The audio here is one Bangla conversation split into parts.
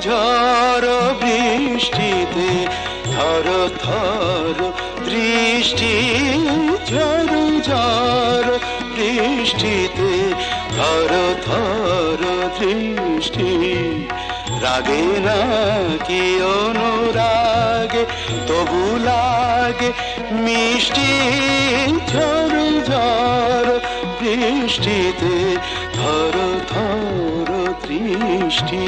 ঝড় বৃষ্টিতে থর থর দৃষ্টি ঝড় ঝড় বৃষ্টিতে থর থর দৃষ্টি রাগে না কি অনুরাগে, তবু লাগে মিষ্টি ঝড় ঝড় বৃষ্টিতে থর থর দৃষ্টি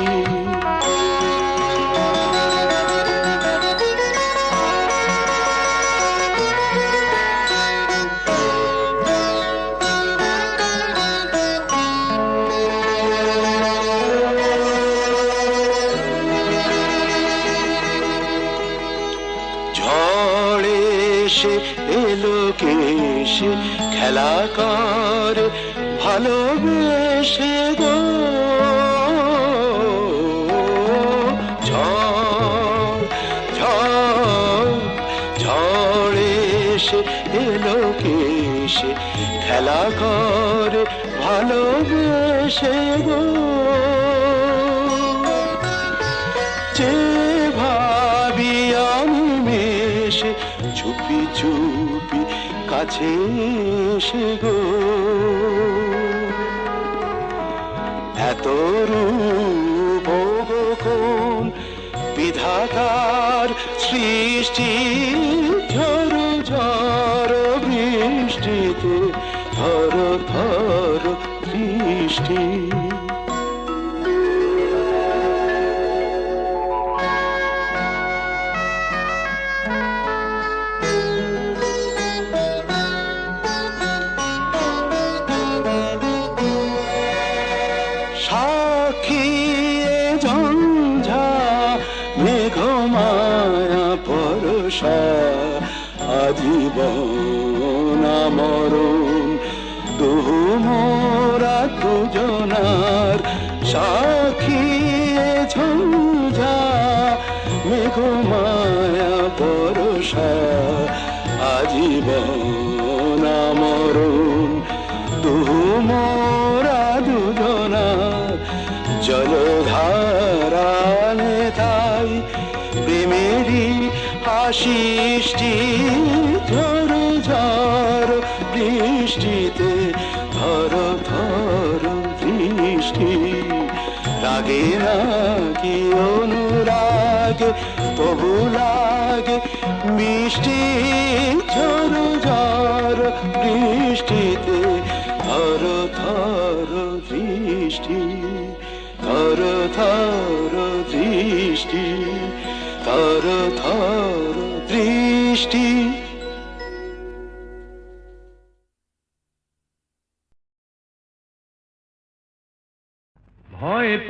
ঝড়ে এসে এলো কেসে খেলা কর ভালোবেসে গো। যে ভাবি আমি মেশে চুপি চুপি কাছে এসে গো। এত রূপ কোন বিধাতার সৃষ্টি ঝড় ঝড় বৃষ্টিতে ধর ধর দৃষ্টি সাক্ষী ঝঞ্ঝা মেঘমায়া পরশা আজীবন তবু লাগে মিষ্টি ঝড় ঝড়, বৃষ্টিতে থর থর দৃষ্টি থর থর দৃষ্টি থর থর দৃষ্টি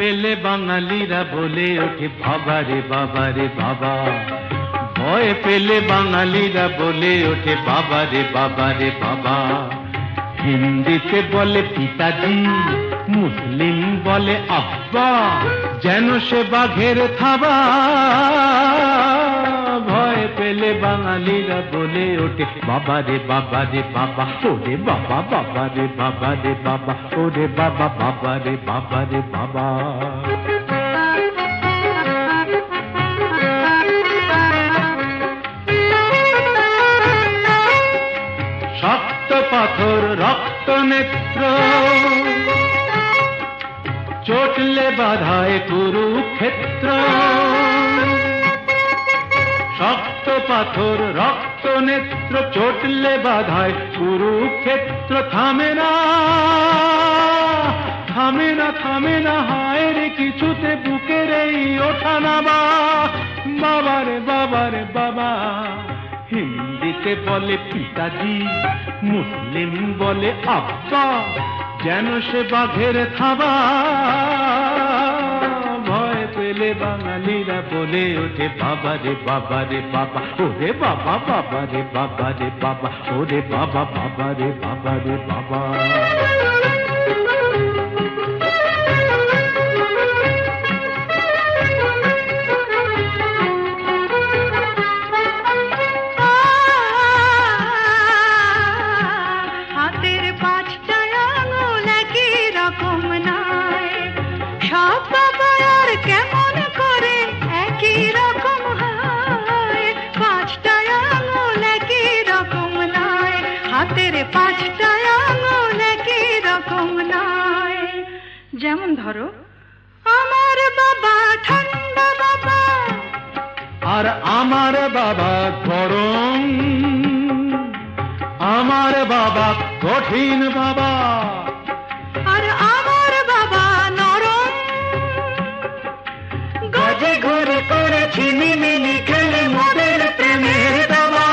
পেলে বাঙালিরা বলে ওঠে, বাবা রে, বাবা ভয় পেলে বাঙালিরা বলে ওঠে বাবা রে, বাবা। হিন্দিতে বলে পিতাজি, মুসলিম বলে আব্বা, যেন সে বাঘের থাবা। পেলে বাঙালিরা বলে ওঠে। বাবা রে বাবা রে বাবা, ওরে বাবা বাবা রে বাবা রে বাবা, ওরে বাবা বাবা রে বাবা রে বাবা। শক্ত পাথর, রক্ত নেত্র। চটলে বাধায় কুরুক্ষেত্র। শক্ত পাথর, রক্ত নেত্র, চটলে বাধায়, কুরুক্ষেত্র থামে না। থামে না থামে না, হায় রে, কিছুতে বুকের এই ওঠা নামা। বাবা রে বাবা রে বাবা, হিন্দিতে বলে পিতাজি, মুসলিম বলে আব্বা, যেন সে বাঘের থাবা। বাঙালিরা বলে ওঠে বাবা রে বাবা রে বাবা ওরে বাবা বাবা রে বাবা রে বাবা ওরে বাবা বাবা রে বাবা রে বাবা ধরো। আমার বাবা ঠান্ডা বাবা। আর আমার বাবা গরম। আমার বাবা কঠিন বাবা। আর আমার বাবা নরম। গজে ঘরে করেছি মিমিনি খেলে মোদের প্রেমের বাবা।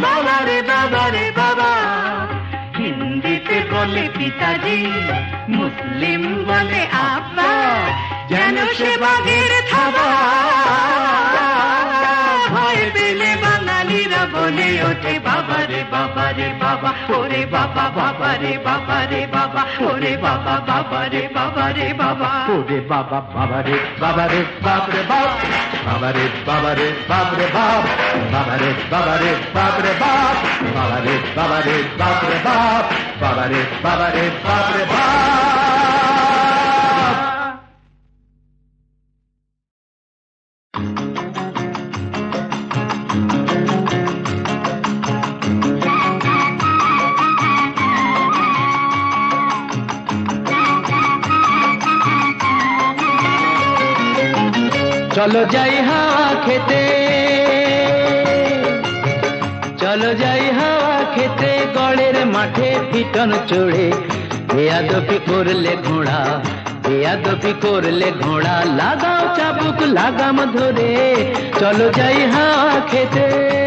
বাবা রে বাবা রে বাবা। হিন্দিতে বলে পিতাজি মুসলিম বলে আব্বা যেন সে বাঘের থাবা ওঠে বাবা রে বাবা রে বাবা ওরে বাবা বাবা রে বাবা রে বাবা ওরে বাবা বাবা রে বাবা রে বাবা ওরে বাবা বাবা রে বাবা রে বাপ রে বাপ বাবা রে বাবা রে বাপ রে বাপ বাবা রে বাবা রে বাপ রে বাপ বাবা রে বাবা রে বাপ রে বাপ বাবা রে বাবা রে বাপ রে বাপ চলো যাই হাওয়া খেতে। চলো যাই হাওয়া খেতে, গড়ের মাঠে পিটন চড়ে। বেয়াদপি করলে ঘোড়া বেয়াদপি করলে ঘোড়া। লাগাও চাবুক, লাগাম ধরে। চলো যাই হাওয়া খেতে।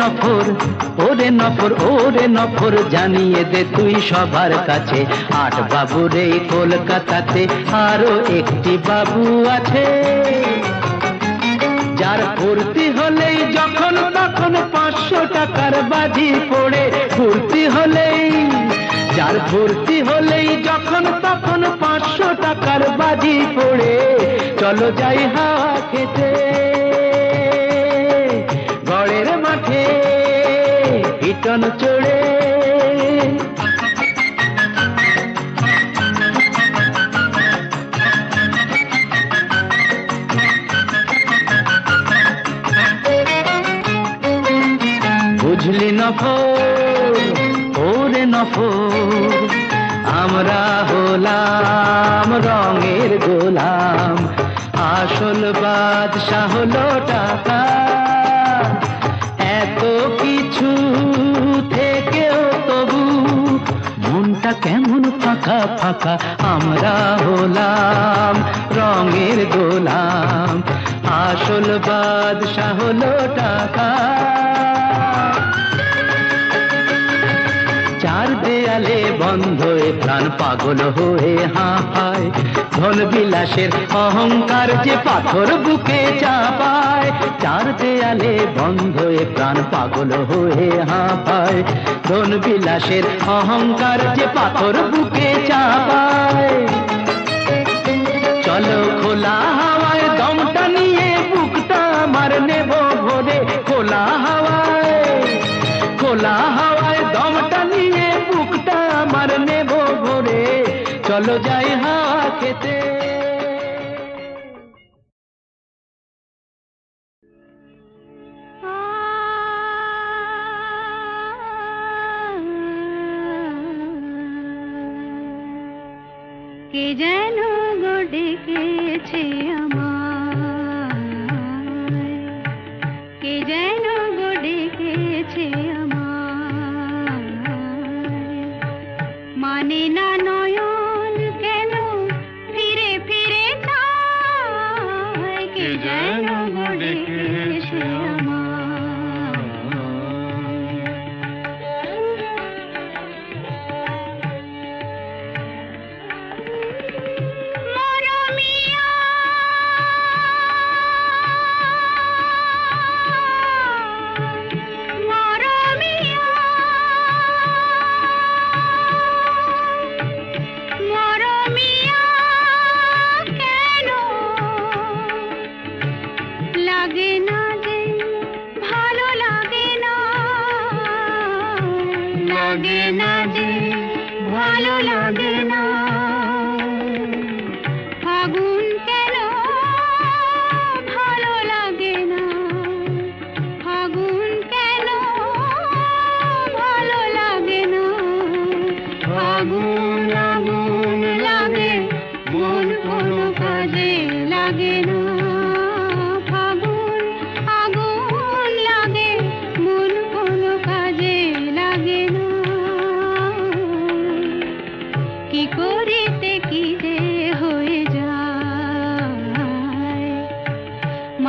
নফর, ওরে নফর ওরে নফর, জানিয়ে দে তুই সবার কাছে। আট বাবু রে কলকাতাতে আরও একটি বাবু আছে। যার ফুর্তি হলেই যখন তখন পাঁচশো টাকার বাজি পড়ে। ফুর্তি হলেই, যার ফুর্তি হলেই যখন তখন পাঁচশো টাকার বাজি পড়ে। চলো যাই হাওয়া খেতে। পিটন চড়ে। বুঝলি নফর ওরে নফর আমরা হলাম রঙের গোলাম। আসল বাদশাহ হলো টাকা। মনটা কেমন ফাঁকা ফাঁকা? আমরা হলাম রঙের গোলাম। আসল বাদশাহ হলো টাকা বন্ধ প্রাণ পাগল হয়ে হাঁপায়। ধন বিলাসের অহংকার যে পাথর বুকে চাপায়। চার দেয়ালে বন্ধ হয়ে প্রাণ পাগল হয়ে হাঁপায়। ধন বিলাসের অহংকার যে পাথর বুকে চাপায়। চলো যাই হাওয়া খেতে। কে যেন গো ডেকেছে আমার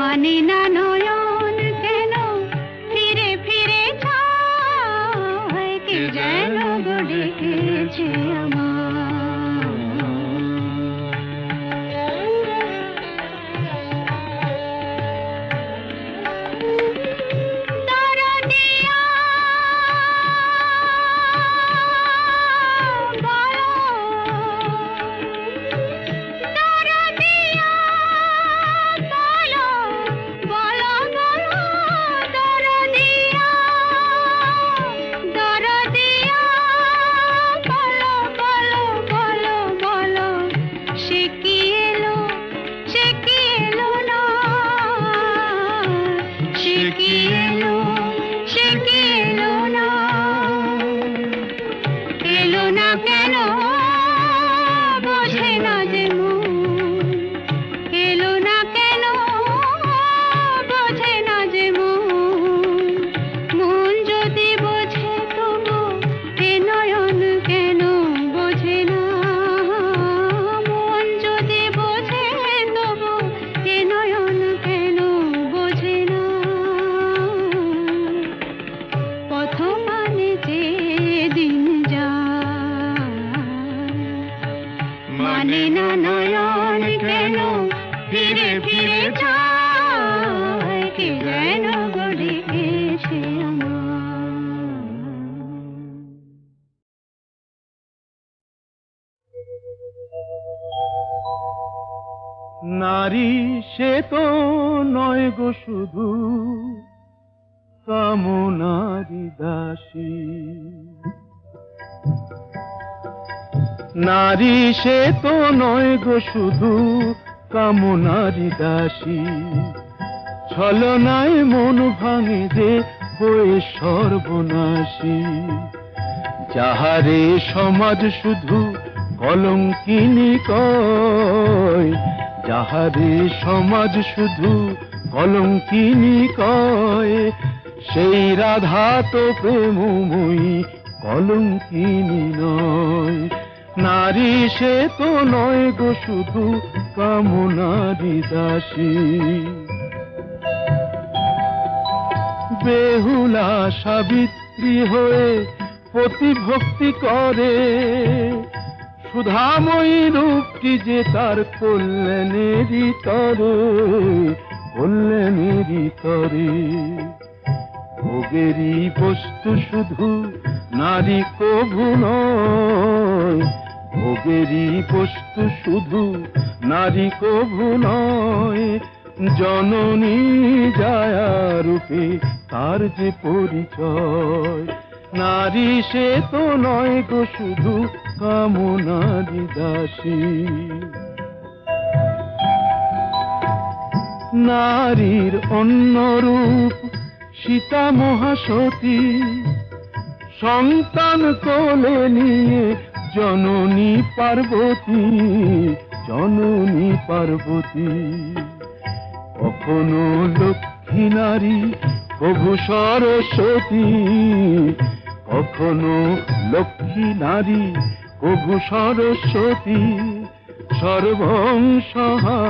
মানে না নয়ন নারী সে তো নয় গো শুধু কামনারি দাসী। নারী সে তো নয় গো শুধু কামনারি দাসী। ছলনায় মন ভাঙে যে হয়ে সর্বনাশী। যাহারে সমাজ শুধু কলঙ্কিনী কয় যাহারে সমাজ শুধু কলঙ্কিনী কয় সেই রাধা তো প্রেমময়ী কলঙ্কিনী নয় নারী সে তো নয় গো শুধু কামনারি দাসী বেহুলা সাবিত্রী হয়ে প্রতিভক্তি করে সুধাময়ী রূপটি যে তার কল্যাণেরই তরে কল্যাণেরই তরে ভোগেরই বস্তু শুধু নারী কভু নয়, ভোগেরই বস্তু শুধু নারী কভু নয়, জননী জায়া রূপে তার যে পরিচয়। নারী সে তো নয় গো শুধু কামনারি দাসী নারীর অন্য রূপ সীতা মহাসতী। সন্তান কোলে নিয়ে জননী পার্বতী জননী পার্বতী। কখনো লক্ষ্মী নারী প্রভু সরস্বতী, কখনো লক্ষ্মী নারী প্রভু সরস্বতী সর্বংসহা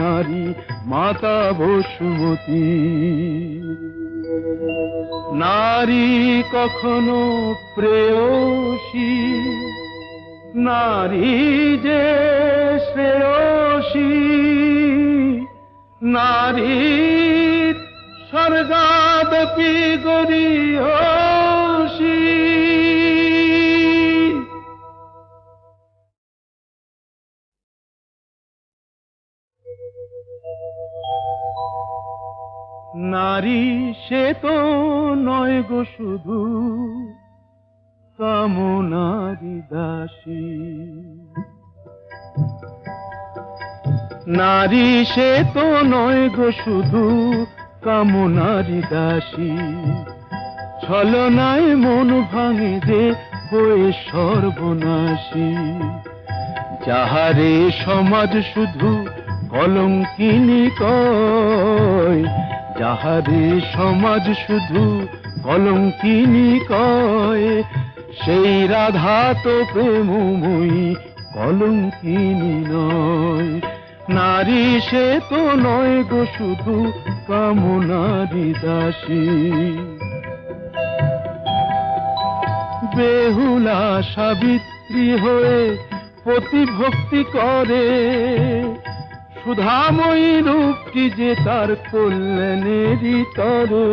নারী মাতা বসুমতী। নারী কখনো প্রেয়সী, নারী যে শ্রেয়সী নারী স্বর্গাদপি গরিয়সী নারী সে তো নয় গো শুধু কামনারি দাসী। নারী সে তো নয় গো শুধু কামনারি দাসী। ছলনায় মন ভাঙে যে হয়ে সর্বনাশী। যাহারে সমাজ শুধু কলঙ্কিনী কয় যাহারে সমাজ শুধু কলঙ্কিনী কয় সেই রাধা তো প্রেমময়ী কলঙ্কিনী নয়। নারী সে তো নয় গো, শুধু কামনারি দাসী। বেহুলা সাবিত্রী হয়ে প্রতিভক্তি করে সুধাময়ী রূপটি যে তার কল্যাণেরই তরে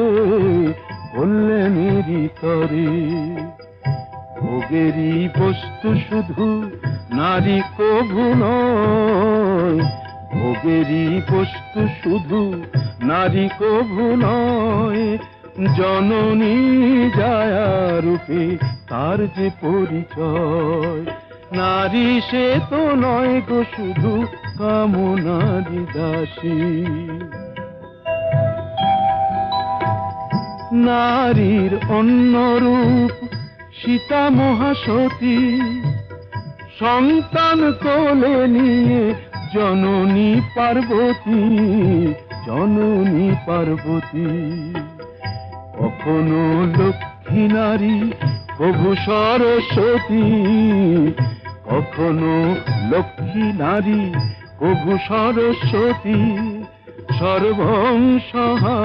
কল্যাণেরই তরে ভোগেরই বস্তু শুধু নারী কভু নয়, ভোগেরই বস্তু শুধু নারী কভু নয়, জননী জায়া রূপে তার যে পরিচয়। নারী সে তো নয় গো, শুধু কামনারি দাসী নারীর অন্য রূপ সীতা মহাসতী। সন্তান কোলে নিয়ে জননী পার্বতী জননী পার্বতী। কখনো লক্ষ্মী নারী প্রভু সরস্বতী। কখনো লক্ষ্মী নারী প্রভু সরস্বতী সর্বংসহা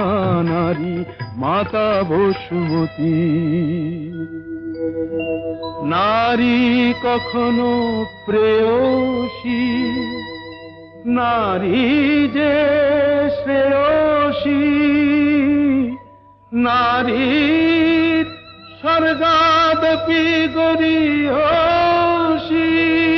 নারী মাতা বসুমতী। নারী কখনো প্রেয়সী, নারী যে শ্রেয়সী নারী স্বর্গাদপি গরিয় she